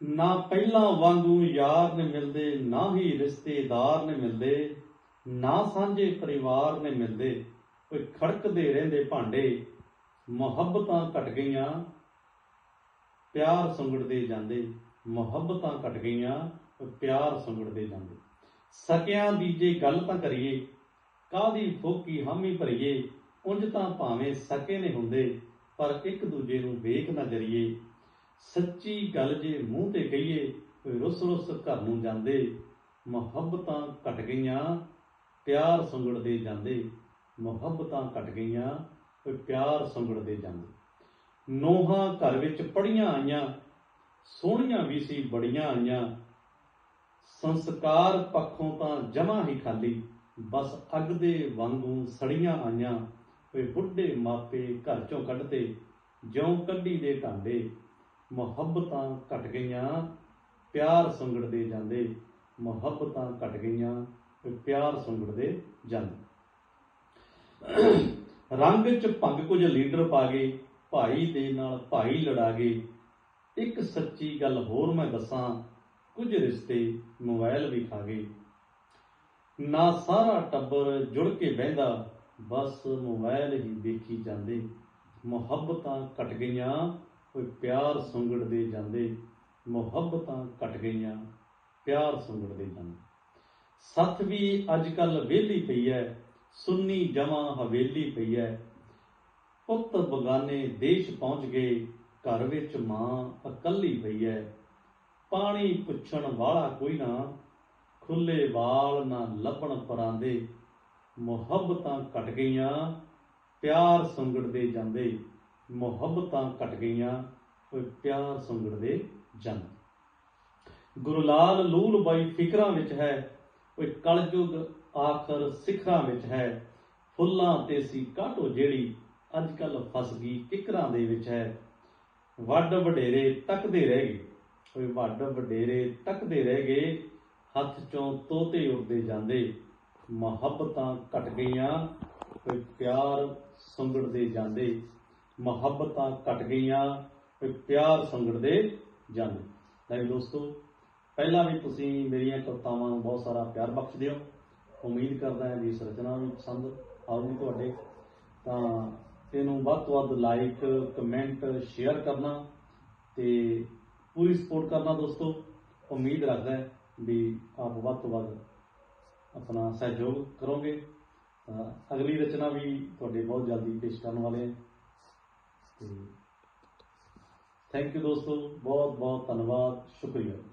ਨਾ ਪਹਿਲਾਂ ਵਾਂਗੂ ਯਾਰ ਨੇ ਮਿਲਦੇ, ਨਾ ਹੀ ਰਿਸ਼ਤੇਦਾਰ ਨੇ ਮਿਲਦੇ, ਨਾ ਸਾਂਝੇ ਪਰਿਵਾਰ ਨੇ ਮਿਲਦੇ। ਕੋਈ ਖੜਕਦੇ ਰਹਿੰਦੇ ਭਾਂਡੇ, ਮੁਹੱਬਤਾਂ ਘਟ ਗਈਆਂ, ਪਿਆਰ ਸੰਗੜਦੇ ਜਾਂਦੇ। ਮੁਹੱਬਤਾਂ ਘਟ ਗਈਆਂ ਪਿਆਰ ਸੰਗੜਦੇ ਜਾਂਦੇ। ਸਕਿਆਂ ਦੀ ਜੇ ਗੱਲ ਤਾਂ ਕਰੀਏ ਕਾਦੀ ਫੋਕੀ ਹਾਮੀ ਭਰੀਏ, ਉਂਝ ਤਾਂ ਭਾਵੇਂ ਸਕੇ ਨੇ ਹੁੰਦੇ, ਪਰ ਇੱਕ ਦੂਜੇ ਨੂੰ ਵੇਖ ਨਾ ਜਰੀਏ। ਸੱਚੀ ਗੱਲ ਜੇ ਮੂੰਹ ਤੇ ਕਹੀਏ, ਕੋਈ ਰੁੱਸ ਰੁੱਸ ਘਰ ਨੂੰ ਜਾਂਦੇ, ਮੁਹੱਬਤਾਂ ਘਟ ਗਈਆਂ, ਪਿਆਰ ਸੁੰਗੜਦੇ ਜਾਂਦੇ। ਮੁਹੱਬਤਾਂ ਘਟ ਗਈਆਂ, ਕੋਈ ਪਿਆਰ ਸੁੰਗੜਦੇ ਜਾਂਦੇ। ਨੋਹਾਂ ਘਰ ਵਿੱਚ ਪੜੀਆਂ ਆਈਆਂ, ਸੋਹਣੀਆਂ ਵੀ ਸੀ ਬੜੀਆਂ ਆਈਆਂ। ਸੰਸਕਾਰ ਪੱਖੋਂ ਤਾਂ ਜਮਾ ਹੀ ਖਾਲੀ, ਬਸ ਅੱਗ ਦੇ ਵਾਂਗੂ ਸੜੀਆਂ ਆਈਆਂ। ਕੋਈ ਬੁੱਢੇ ਮਾਪੇ ਘਰ ਚੋਂ ਕੱਢਦੇ, ਜਿਉਂ ਕੱਢੀ ਦੇ ਢਾਂਡੇ ਮੁਹੱਬਤਾਂ ਘਟ ਗਈਆਂ, ਪਿਆਰ ਸੰਗੜਦੇ ਜਾਂਦੇ। ਮੁਹੱਬਤਾਂ ਘਟ ਗਈਆਂ ਪਿਆਰ ਸੰਗੜਦੇ ਜਾਂਦੇ। ਰੰਗ ਚ ਭੰਗ ਕੁਝ ਲੀਡਰ ਪਾ ਗਏ, ਭਾਈ ਦੇ ਨਾਲ ਭਾਈ ਲੜਾ ਗਏ। ਇੱਕ ਸੱਚੀ ਗੱਲ ਹੋਰ ਮੈਂ ਦੱਸਾਂ, ਕੁਝ ਰਿਸ਼ਤੇ ਮੋਬਾਈਲ ਵੀ ਖਾ ਗਏ। ਨਾ ਸਾਰਾ ਟੱਬਰ ਜੁੜ ਕੇ ਬਹਿੰਦਾ, ਬਸ ਮੋਬਾਈਲ ਹੀ ਦੇਖੀ ਜਾਂਦੇ। ਮੁਹੱਬਤਾਂ ਘਟ ਗਈਆਂ ਕੋਈ ਪਿਆਰ ਸੁੰਗੜਦੇ ਜਾਂਦੇ ਮੁਹੱਬਤਾਂ ਘਟ ਗਈਆਂ, ਪਿਆਰ ਸੁੰਗੜਦੇ ਜਾਂਦੇ। ਸੱਥ ਵੀ ਅੱਜ ਕੱਲ ਵੇਲੀ ਪਈ ਹੈ ਸੁੰਨੀ ਜਮਾ ਹਵੇਲੀ ਪਈ ਐ। ਪੁੱਤ ਬਗਾਨੇ ਦੇਸ਼ ਪਹੁੰਚ ਗਏ, ਘਰ ਵਿੱਚ ਮਾਂ ਇਕੱਲੀ ਪਈ ਹੈ ਪਾਣੀ ਪੁੱਛਣ ਵਾਲਾ ਕੋਈ ਨਾ, ਖੁੱਲੇ ਵਾਲ ਨਾ ਲੱਭਣ ਪਰਾਂਦੇ। ਮੁਹੱਬਤਾਂ ਘਟ ਗਈਆਂ, ਪਿਆਰ ਸੰਗੜਦੇ ਜਾਂਦੇ। ਮੁਹੱਬਤਾਂ ਘਟ ਗਈਆਂ ਕੋਈ ਪਿਆਰ ਸੰਗੜਦੇ ਜਾਂਦੇ ਗੁਰੂ ਲਾਲ ਲੂਲ ਬਾਈ ਫਿਕਰਾਂ ਵਿੱਚ ਹੈ ਕੋਈ ਕਲਯੁਗ ਆਖਰ ਸਿਖਰਾਂ ਵਿੱਚ ਹੈ। ਫੁੱਲਾਂ ਤੇ ਸੀ ਕਾਟੋ ਜਿਹੜੀ ਅੱਜ ਕੱਲ ਫਸ ਗਈ ਕਿਕਰਾਂ ਦੇ ਵਿੱਚ ਹੈ। ਵੱਡ ਵਡੇਰੇ ਤੱਕਦੇ ਰਹਿ ਗਏ ਕੋਈ ਵੱਡ ਵਡੇਰੇ ਤੱਕਦੇ ਰਹਿ ਗਏ, ਹੱਥ ਚੋਂ ਤੋਤੇ ਉੱਡਦੇ ਜਾਂਦੇ। ਮੁਹੱਬਤਾਂ ਘਟ ਗਈਆਂ ਕੋਈ ਪਿਆਰ ਸੰਗੜਦੇ ਜਾਂਦੇ। ਮੁਹੱਬਤਾਂ ਘਟ ਗਈਆਂ ਕੋਈ ਪਿਆਰ ਸੰਗੜਦੇ ਜਾਂਦੇ। ਲੈ ਦੋਸਤੋ, ਪਹਿਲਾਂ ਵੀ ਤੁਸੀਂ ਮੇਰੀਆਂ ਕਵਿਤਾਵਾਂ ਨੂੰ ਬਹੁਤ ਸਾਰਾ ਪਿਆਰ ਬਖਸ਼ਦੇ ਹੋ। ਉਮੀਦ ਕਰਦਾ ਹਾਂ ਵੀ ਇਸ ਰਚਨਾ ਨੂੰ ਪਸੰਦ ਆਊਗੀ ਤੁਹਾਡੇ। ਤਾਂ ਇਹਨੂੰ ਵੱਧ ਤੋਂ ਵੱਧ ਲਾਈਕ ਕਮੈਂਟ ਸ਼ੇਅਰ ਕਰਨਾ ਤੇ ਪੂਰੀ ਸਪੋਰਟ ਕਰਨਾ ਦੋਸਤੋ। ਉਮੀਦ ਰੱਖਦਾ ਹੈ ਵੀ ਆਪ ਵੱਧ ਤੋਂ ਵੱਧ ਆਪਣਾ ਸਹਿਯੋਗ ਕਰੋਗੇ। ਤਾਂ ਅਗਲੀ ਰਚਨਾ ਵੀ ਤੁਹਾਡੇ ਬਹੁਤ ਜਲਦੀ ਪੇਸ਼ ਕਰਨ ਵਾਲੇ ਹਾਂ। ਥੈਂਕ ਯੂ ਦੋਸਤੋ। ਬਹੁਤ ਬਹੁਤ ਧੰਨਵਾਦ। ਸ਼ੁਕਰੀਆ।